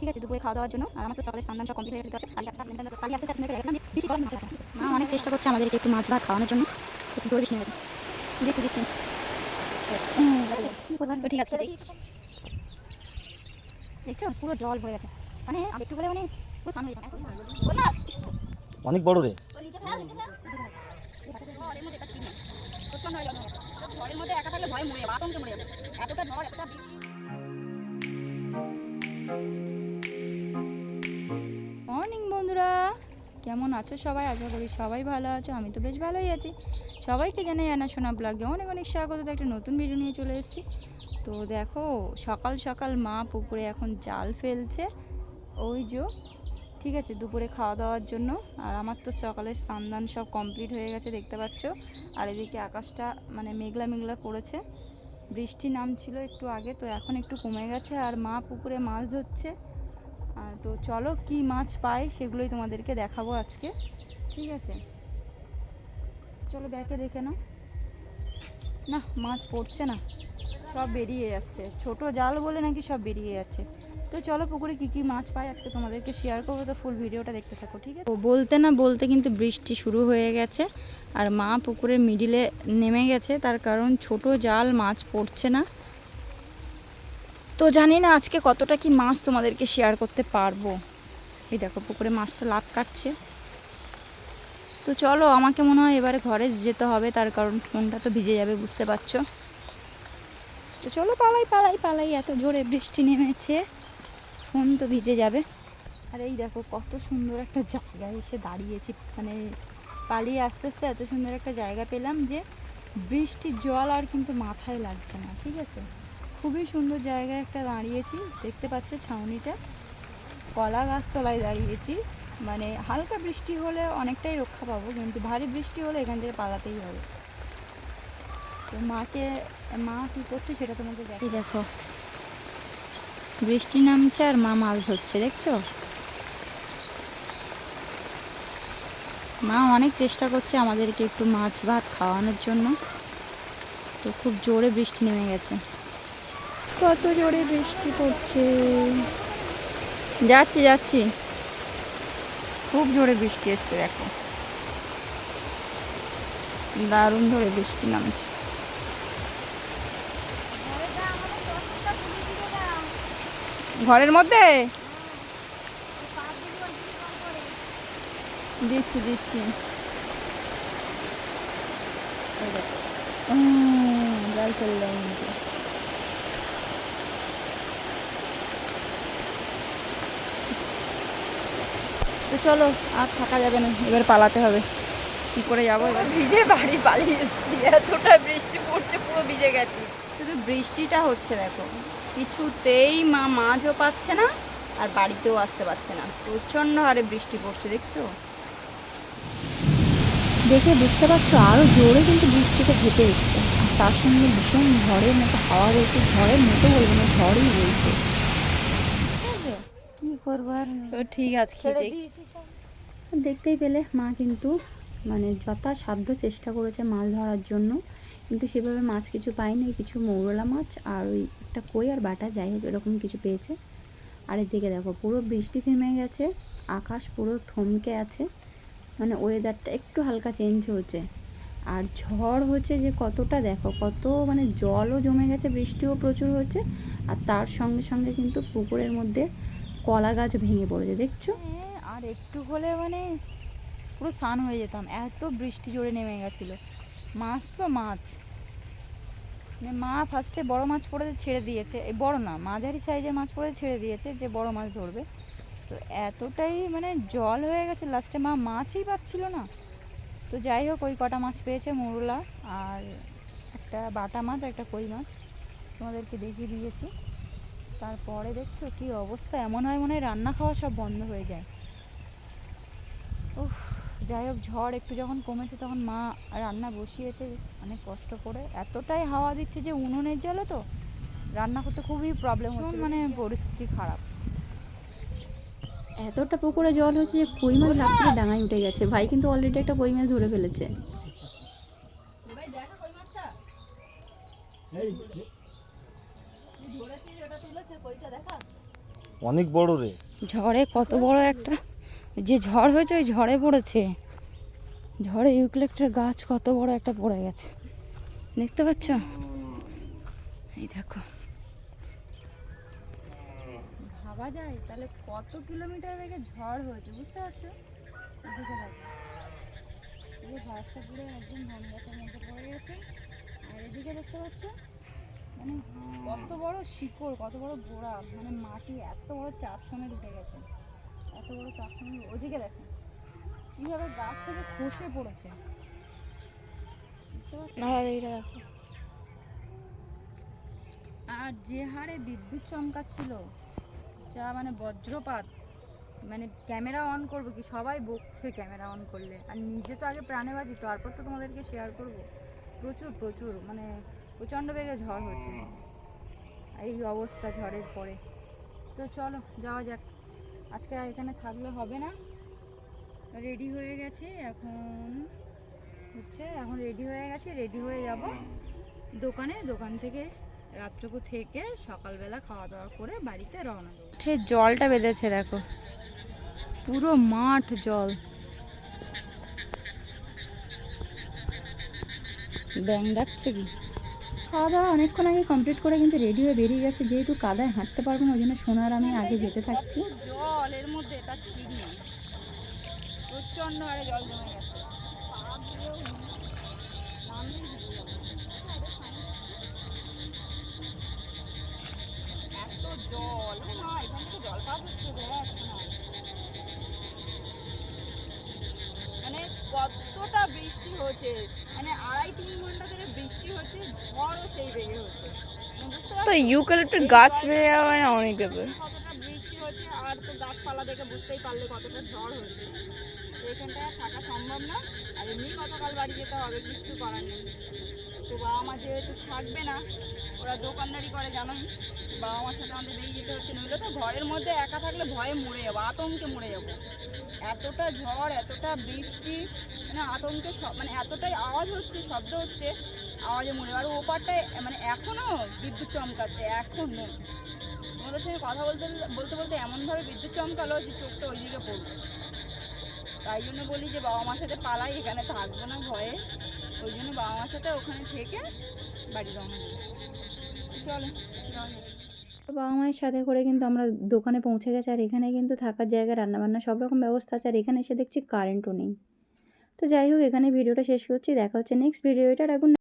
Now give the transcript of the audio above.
ঠিক আছে দুপুরে খাওয়া দাওয়ার জন্য। আর আমার তো সকালে স্নান সব কমপ্লিট হয়ে গেছে কালি আসতে দেখলাম যে বেশি গরম মা অনেক চেষ্টা করছে আমাদেরকে একটু মাছ ভাত খাওয়ানোর জন্য। একটু জোর বেশি নিয়ে দিচ্ছি তো ঠিক আছে দেখছ? পুরো জল ভরে গেছে। মানে একটু হলে মানে পুরো সামনে অনেক বড় রে। ঘরের মধ্যে এটা ঠিক না প্রচণ্ড যাবে ঘরের মধ্যে একা থাকলে ভয় মরে যাবে আতঙ্কে মরে যাবে এতটা ঝড় এতটা কেমন আছো সবাই? আশা করি সবাই ভালো আছো, আমি তো বেশ ভালোই আছি। সবাইকে জানাই আনা শোনা ব্লগে অনেক অনেক স্বাগত, তো একটা নতুন ভিডিও নিয়ে চলে এসেছি। তো দেখো, সকাল সকাল মা পুকুরে এখন জাল ফেলছে। ওই যে, ঠিক আছে, দুপুরে খাওয়া দাওয়ার জন্য। আর আমার তো সকালের সান্দান সব কমপ্লিট হয়ে গেছে, দেখতে পাচ্ছ। আর এদিকে আকাশটা মানে মেঘলা মেঘলা করেছে। বৃষ্টি নামছিল একটু আগে, তো এখন একটু কমে গেছে। আর মা পুকুরে মাছ ধরছে। তো চলো কি মাছ পাই সেগুলোই তোমাদেরকে দেখাবো আজকে। ঠিক আছে? চলো ব্যাকে দেখে নাও। না, মাছ পড়ছে না। সব বেরিয়ে যাচ্ছে। ছোট জাল বলে নাকি সব বেরিয়ে যাচ্ছে। তো চলো পুকুরে কি কি মাছ পাই আজকে তোমাদেরকে শেয়ার করব। তো ফুল ভিডিওটা দেখতে থাকো, ঠিক আছে? বলতে না বলতে কিন্তু বৃষ্টি শুরু হয়ে গেছে। আর মা পুকুরের মিডিলে নেমে গেছে। তার কারণ ছোট জাল মাছ পড়ছে না। তো জানি না আজকে কতটা কি মাছ তোমাদেরকে শেয়ার করতে পারব। এই দেখো, পুকুরে মাছটা লাভ কাটছে। তো চলো, আমাকে মনে হয় এবারে ঘরে যেতে হবে, তার কারণ ফোনটা তো ভিজে যাবে, বুঝতে পারছ? তো চলো, পালাই পালাই পালাই, এত জোরে বৃষ্টি নেমেছে। ফোন তো ভিজে যাবে। আর এই দেখো, কত সুন্দর একটা জায়গায় এসে দাঁড়িয়েছি। মানে পালিয়ে আস্তে আস্তে এত সুন্দর একটা জায়গা পেলাম যে বৃষ্টির জল আর কিন্তু মাথায় লাগছে না, ঠিক আছে? খুবই সুন্দর জায়গায় একটা দাঁড়িয়েছি। দেখতে পাচ্ছ ছাউনিটা। কলা গাছ তলায় দাঁড়িয়েছি। মানে হালকা বৃষ্টি হলে অনেকটাই রক্ষা পাবো, কিন্তু ভারী বৃষ্টি হলে এখান থেকে পালাতেই হবে। তো মাকে, মা কী করছে সেটা তোমাকে দেখি দেখো। বৃষ্টি নামছে আর মা মাছ ধরছে, দেখছ? মা অনেক চেষ্টা করছে আমাদেরকে একটু মাছ ভাত খাওয়ানোর জন্য। তো খুব জোরে বৃষ্টি নেমে গেছে। কত জোরে বৃষ্টি পড়ছে। যাচ্ছি যাচ্ছি। খুব জোরে বৃষ্টি এসছে, দেখো। দারুণ জোরে বৃষ্টি নামছে। ঘরের মধ্যে? দিচ্ছি দিচ্ছি। জাল ফেললাম চলো আর থাকা যাবে না এবার পালাতে হবে। কি করে যাব এবার? ভিজে বাড়ি পালিয়ে এসেছি এতটা বৃষ্টি পড়ছে পুরো ভিজে গেছি। শুধু বৃষ্টিটা হচ্ছে দেখো কিছুতেই মা মাছও পাচ্ছে না আর বাড়িতেও আসতে পারছে না। প্রচণ্ড হারে বৃষ্টি পড়ছে দেখছ? দেখে বুঝতে পারছ আরও জোরে কিন্তু বৃষ্টিটা ঘেটে এসছে। আর তার সঙ্গে ভীষণ ঝড়ের মতো হাওয়া বইছে ঝড়ের মতো বলব না ঝড়ই কি করব আর তো ঠিক আছে দেখতেই পেলে মা কিন্তু মানে যথাসাধ্য চেষ্টা করেছে মাছ ধরার জন্য। কিন্তু সেভাবে মাছ কিছু পায়নি কিছু মৌরলা মাছ আর ওই একটা কই আর বাটা যাই হোক এরকম কিছু পেয়েছে। আর এদিকে দেখো পুরো বৃষ্টি থেমে গেছে আকাশ পুরো থমকে আছে মানে ওয়েদারটা একটু হালকা চেঞ্জ হচ্ছে আর ঝড় হচ্ছে যে কতটা দেখো কত মানে জলও জমে গেছে বৃষ্টিও প্রচুর হচ্ছে আর তার সঙ্গে সঙ্গে কিন্তু পুকুরের মধ্যে কলা গাছ ভেঙে পড়েছে, দেখছ? আর একটু হলে মানে পুরো স্নান হয়ে যেতাম। এত বৃষ্টি জোরে নেমে গেছিল। মাছ তো মাছ। মানে মা ফার্স্টে বড় মাছ পড়ে ছেড়ে দিয়েছে। এই বড় না, মাঝারি সাইজের মাছ পড়ে ছেড়ে দিয়েছে যে বড় মাছ ধরবে। তো এতটাই মানে জল হয়ে গেছে লাস্টে মা মাছই পাচ্ছিল না। তো যাই হোক, ওই কটা মাছ পেয়েছে মোরলা আর একটা বাটা মাছ, একটা কই মাছ তোমাদেরকে দেখিয়ে দিয়েছি। তারপরে দেখছ কি অবস্থা? এমন হয় মনে হয় রান্না খাওয়া সব বন্ধ হয়ে যায়। উফ যাই হোক ঝড় একটু যখন কমেছে তখন মা রান্না বসিয়েছে অনেক কষ্ট করে। এতটাই হাওয়া দিচ্ছে যে উনুনের জলে তো রান্না করতে খুবই প্রবলেম হচ্ছে মানে পরিস্থিতি খারাপ। এতটা পুকুরে জল হচ্ছে যে কই মাছ লাভ থেকে ডাঙায় উঠে গেছে। ভাই কিন্তু অলরেডি একটা কই মাছ ধরে ফেলেছে। অনেক বড় রে। ঝড়ে কত বড় একটা যে ঝড় হয়েছে ওই ঝড়ে পড়েছে। ঝড়ে ইউক্লিপ্টার গাছ কত বড় একটা পড়ে গেছে। দেখতে পাচ্ছ? এই দেখো। ভাবা যায় তাহলে কত কিলোমিটার বেগে ঝড় হয়েছে বুঝতে পারছ? এদিকে দেখো। এই যে পুরো একদম ধান গাছের মধ্যে পড়ে গেছে। আর এদিকে দেখতে পাচ্ছ? বড় শিকড় কত বড় গোড়া মানে মাটি এত বড় চাপ সমেত উঠে গেছে। এত বড় চাপ সমেত ওদিকে দেখো কীভাবে গাছ থেকে খসে পড়েছে। আর আর যে হারে বিদ্যুৎ চমকাচ্ছিল যা মানে বজ্রপাত মানে ক্যামেরা অন করব কি সবাই বকছে ক্যামেরা অন করলে। আর নিজে তো আগে প্রাণে বাজি তারপর তো তোমাদেরকে শেয়ার করব। প্রচুর প্রচুর মানে প্রচণ্ড বেগে ঝড় হচ্ছে। এই অবস্থা ঝড়ের পরে। তো চলো, যাওয়া যাক। আজকে এখানে থাকলে হবে না। রেডি হয়ে গেছে, এখন হচ্ছে, এখন রেডি হয়ে গেছে, রেডি হয়ে যাব দোকানে। দোকান থেকে রাত্রকু থেকে সকালবেলা খাওয়া দাওয়া করে বাড়িতে রওনা দেবো। জলটা বেঁধেছে, দেখো। পুরো মাঠ জল। ব্যাং ডাকছে কি? খাওয়া দাওয়া অনেকক্ষণ আগে কমপ্লিট করে কিন্তু রেডি হয়ে বেরিয়ে গেছে। যেহেতু কাদায় হাঁটতে পারব না ওই জন্য সোনার আমি আগে যেতে থাকছি। জল, এর মধ্যে তার হারে জল জমে গেছে। এত জল থেকে জল মানে কতটা বৃষ্টি হচ্ছে মানে আড়াই তিন ঘণ্টা ধরে বৃষ্টি হচ্ছে ঝড়ও সেই বেগে হচ্ছে। মানে তো পারছ? গাছ বেড়ে যাওয়া মানে অনেক ব্যাপার। কতটা বৃষ্টি হচ্ছে আর তো গাছপালা দেখে বুঝতেই পারলে কতটা ঝড় এখানটায় থাকা সম্ভব না আর এমনি গতকাল বাড়ি যেতে হবে কিছু করার নেই। তো বাবা মা যেহেতু থাকবে না ওরা দোকানদারি করে জানোই। বাবা মার সাথে আমাদের বেরিয়ে যেতে হচ্ছে নইলে তো ঘরের মধ্যে একা থাকলে ভয়ে মরে যাব আতঙ্কে মরে যাব। এতটা ঝড় এতটা বৃষ্টি মানে আতঙ্কে সব মানে এতটাই আওয়াজ হচ্ছে শব্দ হচ্ছে আওয়াজে মনে। আর ওপারটায় মানে এখনও বিদ্যুৎ চমকাচ্ছে এখনও তোমাদের সঙ্গে কথা বলতে বলতে বলতে এমনভাবে বিদ্যুৎ চমকালো যে চোখটা ওইদিকে পড়ল। তাই জন্য বলি যে বাবা মার সাথে পালাই, এখানে থাকব না ভয়ে। ওই জন্য বাবা মার সাথে ওখানে থেকে বাড়ি রওনা চলো বাবা মায়ের সাথে করে কিন্তু আমরা দোকানে পৌঁছে গেছি, আর এখানে কিন্তু থাকার জায়গা রান্নাবান্না সব রকম ব্যবস্থা আছে, আর এখানে এসে দেখছি কারেন্টও নেই। তো যাই হোক, এখানে ভিডিওটা শেষ করছি, দেখা হচ্ছে নেক্সট ভিডিও এটা